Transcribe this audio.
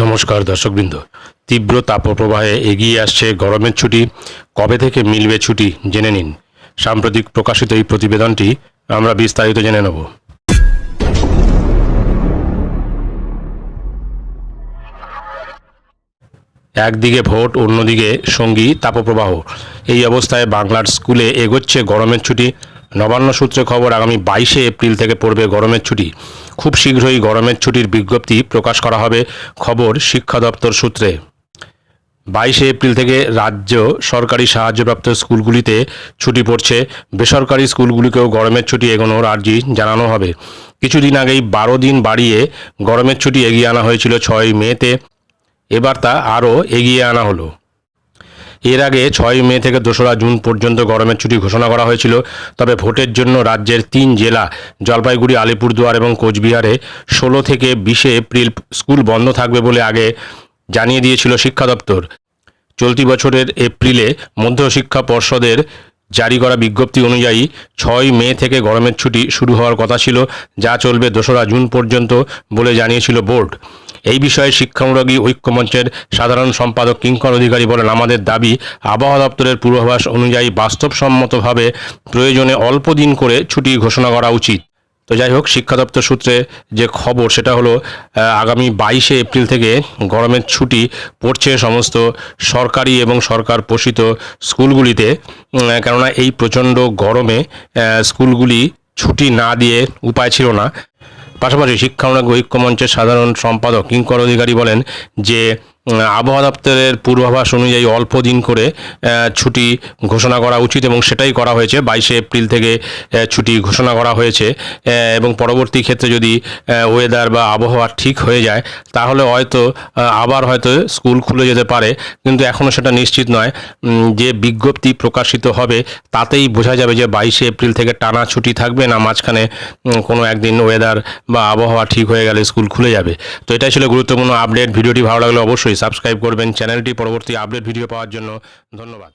নমস্কার দর্শকবৃন্দ। তীব্র তাপপ্রবাহে এগিয়ে আসছে গরমের ছুটি। কবে থেকে মিলবে ছুটি জেনে নিন। সাম্প্রতিক প্রকাশিত এই প্রতিবেদনটি আমরা বিস্তারিত জেনে নেব। একদিকে ভোট, অন্যদিকে সঙ্গী, তাপপ্রবাহ। এই অবস্থায় বাংলার স্কুলে এগোচ্ছে গরমের ছুটি। নবান্ন সূত্রে খবর, আগামী বাইশে এপ্রিল থেকে পড়বে গরমের ছুটি। খুব শীঘ্রই গরমের ছুটির বিজ্ঞপ্তি প্রকাশ করা হবে খবর শিক্ষা দপ্তর সূত্রে। বাইশে এপ্রিল থেকে রাজ্য সরকারি সাহায্যপ্রাপ্ত স্কুলগুলিতে ছুটি পড়ছে। বেসরকারি স্কুলগুলিকেও গরমের ছুটি এগোনোর আর্জি জানানো হবে। কিছুদিন আগেই বারো দিন বাড়িয়ে গরমের ছুটি এগিয়ে আনা হয়েছিল ছয় মেতে এবার তা আরও এগিয়ে আনা হলো। এর আগে ছয় মে থেকে দোসরা জুন পর্যন্ত গরমের ছুটি ঘোষণা করা হয়েছিল। তবে ভোটের জন্য রাজ্যের তিন জেলা, জলপাইগুড়ি, আলিপুরদুয়ার এবং কোচবিহারে ষোলো থেকে বিশে এপ্রিল স্কুল বন্ধ থাকবে বলে আগে জানিয়ে দিয়েছিল শিক্ষা দপ্তর। চলতি বছরের এপ্রিলে মধ্যশিক্ষা পর্ষদের জারি করা বিজ্ঞপ্তি অনুযায়ী ছয় মে থেকে গরমের ছুটি শুরু হওয়ার কথা ছিল, যা চলবে দোসরা জুন পর্যন্ত বলে জানিয়েছিল বোর্ড। এই বিষয়ে শিক্ষানুরাগী ঐক্যমঞ্চের সাধারণ সম্পাদক কিঙ্কর অধিকারী বলেন, আমাদের দাবি, আবহাওয়া দপ্তরের পূর্বাভাস অনুযায়ী বাস্তবসম্মতভাবে প্রয়োজনে অল্প দিন করে ছুটি ঘোষণা করা উচিত। তো যাই হোক, শিক্ষা দপ্তর সূত্রে যে খবর, সেটা হলো আগামী বাইশে এপ্রিল থেকে গরমের ছুটি পড়ছে সমস্ত সরকারি এবং সরকার পোষিত স্কুলগুলিতে কেননা এই প্রচণ্ড গরমে স্কুলগুলি ছুটি না দিয়ে উপায় ছিল না। পাশাপাশি শিক্ষা ঐক্য মঞ্চের সাধারণ সম্পাদক কিঙ্কর অধিকারী বলেন যে আবহাওয়া দপ্তরের পূর্বাভাস অনুযায়ী অল্প দিন করে ছুটি ঘোষণা করা উচিত এবং সেটাই করা হয়েছে। বাইশে এপ্রিল থেকে ছুটি ঘোষণা করা হয়েছে। এবং পরবর্তী ক্ষেত্রে যদি ওয়েদার বা আবহাওয়া ঠিক হয়ে যায়, তাহলে হয়তো আবার হয়তো স্কুল খুলে যেতে পারে। কিন্তু এখনও সেটা নিশ্চিত নয়। যে বিজ্ঞপ্তি প্রকাশিত হবে, তাতেই বোঝা যাবে যে বাইশে এপ্রিল থেকে টানা ছুটি থাকবে না মাঝখানে কোনো একদিন ওয়েদার বা আবহাওয়া ঠিক হয়ে গেলে স্কুল খুলে যাবে। তো এটাই ছিল গুরুত্বপূর্ণ আপডেট ভিডিওটি ভালো লাগলে সাবস্ক্রাইব করবেন। চ্যানেলটি পরবর্তী আপডেট ভিডিও পাওয়ার জন্য ধন্যবাদ।